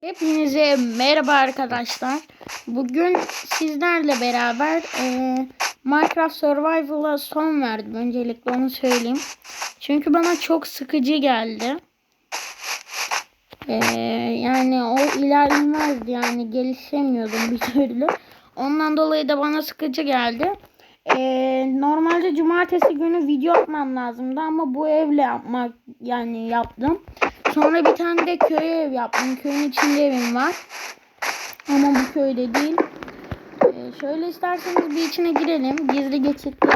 Hepinize merhaba arkadaşlar. Bugün sizlerle beraber e, Minecraft Survival'a son verdim. Öncelikle onu söyleyeyim. Çünkü bana çok sıkıcı geldi. E, yani o ilerlemezdi yani gelişemiyordum bir türlü. Ondan dolayı da bana sıkıcı geldi. E, normalde cumartesi günü video atmam lazımdı ama bu evle yapmak yani yaptım. Sonra bir tane de köye ev yaptım. Köyün içinde evim var. Ama bu köyde değil. Ee, şöyle isterseniz bir içine girelim. Gizli geçitli.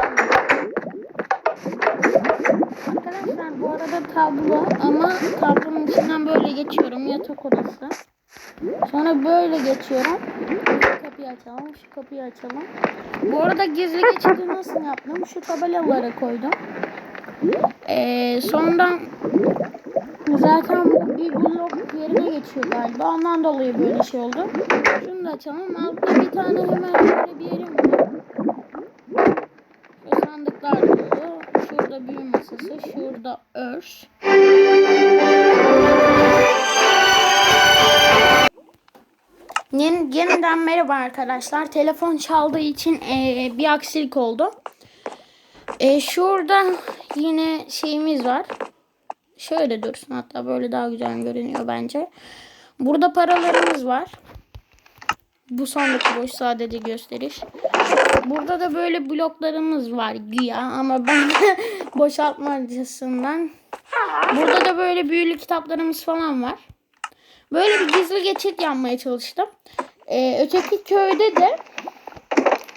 Arkadaşlar bu arada tablo ama tablonun içinden böyle geçiyorum. Yatak odası. Sonra böyle geçiyorum. Şu kapıyı açalım. Şu kapıyı açalım. Bu arada gizli geçidi nasıl yaptım? Şu tabelalara koydum. Ee, sonra Zaten bir blok yerine geçiyor galiba. Ondan dolayı böyle şey oldu. Şunu da açalım. Altta bir tane hemen şöyle bir yerim var. Sandıklar dolu. Şurada büyü masası. Şurada örs. Yen- Yeniden merhaba arkadaşlar. Telefon çaldığı için eee, bir aksilik oldu. Eee, şurada yine şeyimiz var. Şöyle dursun hatta böyle daha güzel görünüyor bence. Burada paralarımız var. Bu sondaki boş sadece gösteriş. Burada da böyle bloklarımız var güya ama ben boşaltmacısından. Burada da böyle büyülü kitaplarımız falan var. Böyle bir gizli geçit yapmaya çalıştım. Ee, öteki köyde de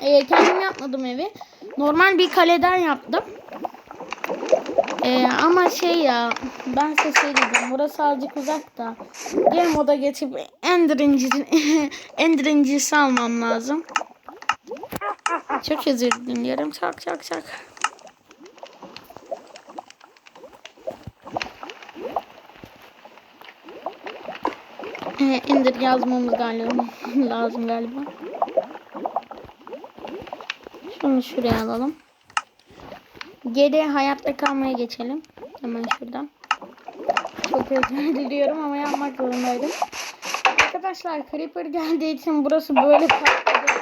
e, kendim yapmadım evi. Normal bir kaleden yaptım. Ee, ama şey ya ben size şey diyeceğim burası azıcık uzak da game moda geçip Ender incisi almam lazım. Çok özür diliyorum. Çak çak çak. Ee, Ender yazmamız galiba lazım galiba. Şunu şuraya alalım. Geri hayatta kalmaya geçelim. Hemen şuradan. Çok özür diliyorum ama yapmak zorundaydım. Arkadaşlar Creeper geldiği için burası böyle patladı.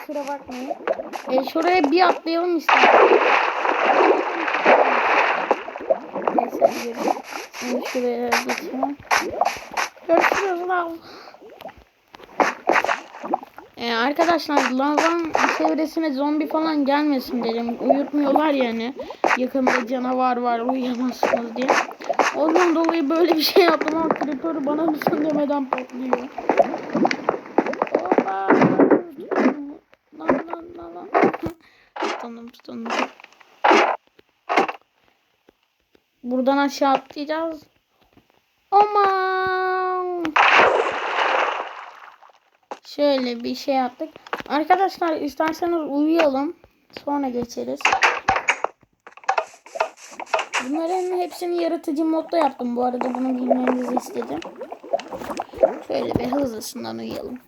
Kusura bakmayın. E, şuraya bir atlayalım istedim. Neyse gidelim. Şimdi şuraya geçelim. Görüşürüz lan. Ee, arkadaşlar lavan çevresine zombi falan gelmesin dedim. Uyutmuyorlar yani. Yakında canavar var uyuyamazsınız diye. Ondan dolayı böyle bir şey yaptım ama bana mısın demeden patlıyor. Hoppa. Lan lan lan lan. Tutundım tutundım. Buradan aşağı atlayacağız. Aman. Şöyle bir şey yaptık. Arkadaşlar isterseniz uyuyalım. Sonra geçeriz. Bunların hepsini yaratıcı modda yaptım. Bu arada bunu bilmenizi istedim. Şöyle bir hızlısından uyuyalım.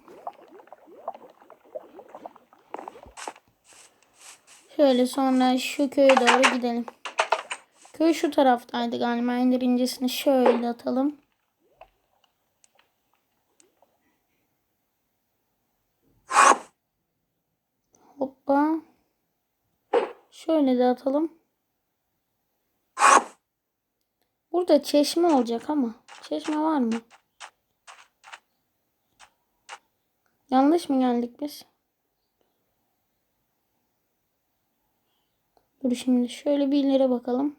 Şöyle sonra şu köye doğru gidelim. Köy şu taraftaydı galiba. Ender incesini şöyle atalım. Hoppa. Şöyle de atalım. Burada çeşme olacak ama. Çeşme var mı? Yanlış mı geldik biz? Dur şimdi şöyle bir ileri bakalım.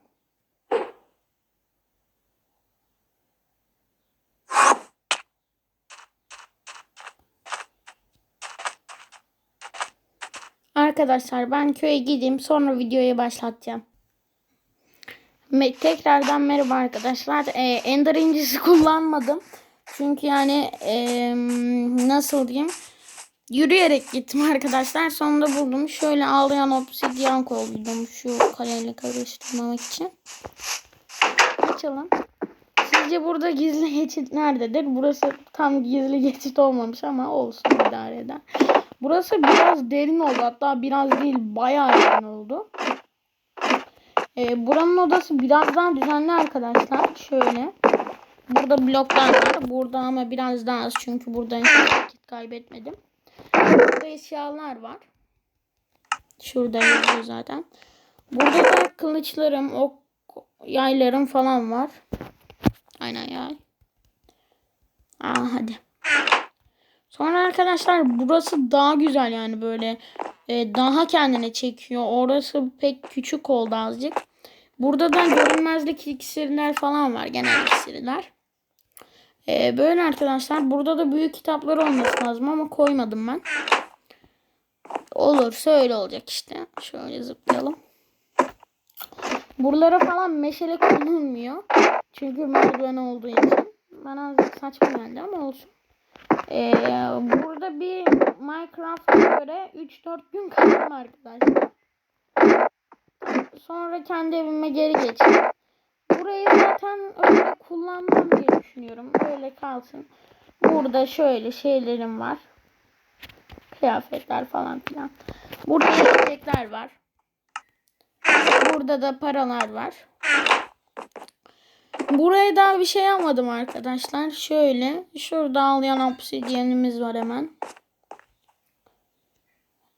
Arkadaşlar ben köye gideyim sonra videoyu başlatacağım. Me tekrardan merhaba arkadaşlar. Ee, Ender incisi kullanmadım. Çünkü yani ee, nasıl diyeyim? Yürüyerek gittim arkadaşlar. Sonunda buldum. Şöyle ağlayan obsidyen koydum şu kaleyle karıştırmamak için. Açalım. Sizce burada gizli geçit nerededir? Burası tam gizli geçit olmamış ama olsun idare eder. Burası biraz derin oldu. Hatta biraz değil bayağı derin oldu. Ee, buranın odası biraz daha düzenli arkadaşlar. Şöyle. Burada bloklar var. Burada ama biraz daha az çünkü burada vakit kaybetmedim. Burada eşyalar var. Şurada yazıyor zaten. Burada da kılıçlarım, ok, yaylarım falan var. Aynen yay. Aa hadi. Sonra arkadaşlar burası daha güzel yani böyle e, daha kendine çekiyor. Orası pek küçük oldu azıcık. Burada da görünmezlik iksirler falan var. Genel iksirler. E, böyle arkadaşlar. Burada da büyük kitaplar olması lazım ama koymadım ben. Olursa öyle olacak işte. Şöyle zıplayalım. Buralara falan meşale konulmuyor. Çünkü merdiven olduğu için. Bana azıcık saçma geldi ama olsun. Ee, burada bir Minecraft'a göre 3-4 gün kaldım arkadaşlar. Sonra kendi evime geri geçtim. Burayı zaten öyle kullanmam diye düşünüyorum. Öyle kalsın. Burada şöyle şeylerim var. Kıyafetler falan filan. Burada yiyecekler var. Burada da paralar var. Buraya daha bir şey yapmadım arkadaşlar. Şöyle. Şurada ağlayan obsidyenimiz var hemen.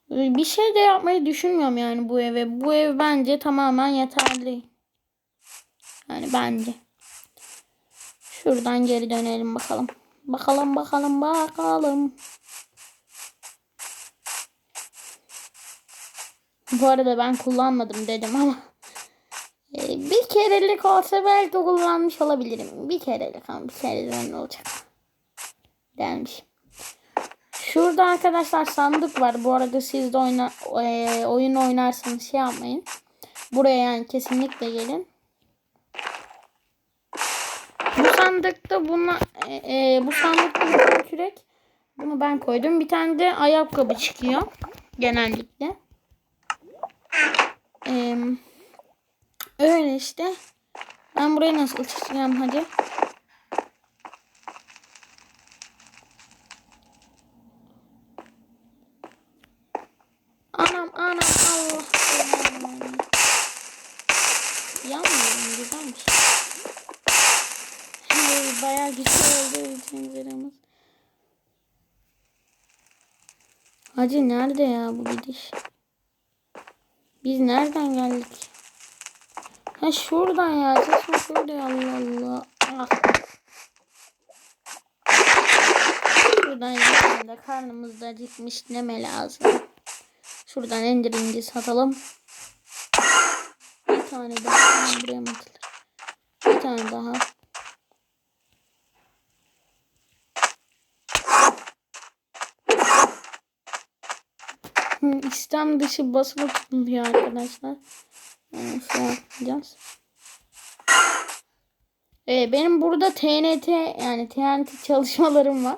Bir şey de yapmayı düşünmüyorum yani bu eve. Bu ev bence tamamen yeterli. Yani bence. Şuradan geri dönelim bakalım. Bakalım bakalım bakalım. Bu arada ben kullanmadım dedim ama. Ee, bir kerelik olsa belki kullanmış olabilirim. Bir kerelik ama bir kereden olacak. Denmiş. Şurada arkadaşlar sandık var. Bu arada siz de oyna, e, oyun oynarsanız şey yapmayın. Buraya yani kesinlikle gelin. Bu sandıkta buna e, e, bu sandıkta bir kürek. Bunu ben koydum. Bir tane de ayakkabı çıkıyor. Genellikle. Eee Öyle işte. Ben burayı nasıl çıkacağım hadi. Anam anam Allah. Yanmıyorum güzelmiş. Hey, bayağı güçlü oldu tenceremiz. Hacı nerede ya bu gidiş? Biz nereden geldik? Ha şuradan ya. Sesme şurada. Allah Allah. Ah. Şuradan gidelim de karnımız da acıkmış. Neme lazım. Şuradan endirinci satalım. Bir tane daha. Buraya mı atılır? Bir tane daha. İstem dışı basılı tutuluyor arkadaşlar. Yani şey yapacağız. Ee, benim burada TNT yani TNT çalışmalarım var.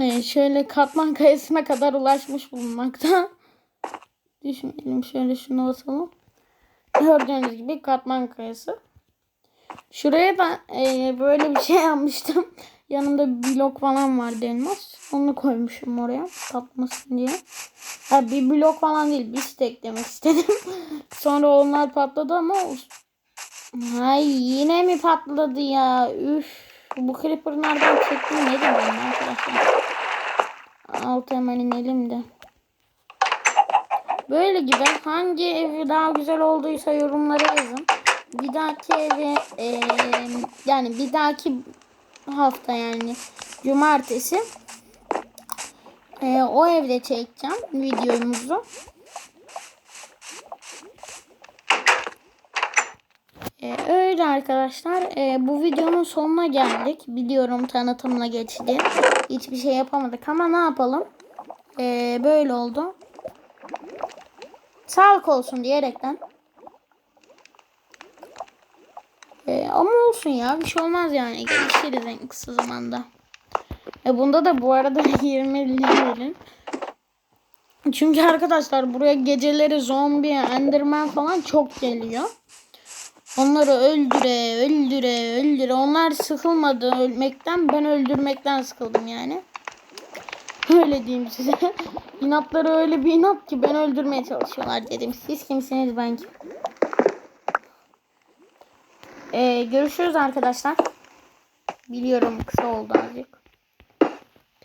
Ee, şöyle katman kayasına kadar ulaşmış bulunmakta. Düşmeyelim şöyle şunu basalım. Gördüğünüz gibi katman kayası. Şuraya da e, böyle bir şey yapmıştım. Yanında bir blok falan vardı elmas. Onu koymuşum oraya patlamasın diye. Ha, bir blok falan değil bir stek demek istedim. Sonra onlar patladı ama Ay yine mi patladı ya? Üf. Bu creeper nereden çektim ne ben arkadaşlar. Alt hemen inelim de. Böyle gibi hangi evi daha güzel olduysa yorumlara yazın. Bir dahaki evi e, yani bir dahaki hafta yani cumartesi e, o evde çekeceğim videomuzu. E, öyle arkadaşlar. E, bu videonun sonuna geldik. Biliyorum tanıtımla geçti. Hiçbir şey yapamadık ama ne yapalım. E, böyle oldu. Sağlık olsun diyerekten. E, ama olsun ya. Bir şey olmaz yani. Gelişiriz en kısa zamanda. E bunda da bu arada 20 verin. Çünkü arkadaşlar buraya geceleri zombi, enderman falan çok geliyor. Onları öldüre, öldüre, öldüre. Onlar sıkılmadı ölmekten. Ben öldürmekten sıkıldım yani. Öyle diyeyim size. İnatları öyle bir inat ki ben öldürmeye çalışıyorlar dedim. Siz kimsiniz ben kim? Ee, görüşürüz arkadaşlar. Biliyorum kısa oldu azıcık.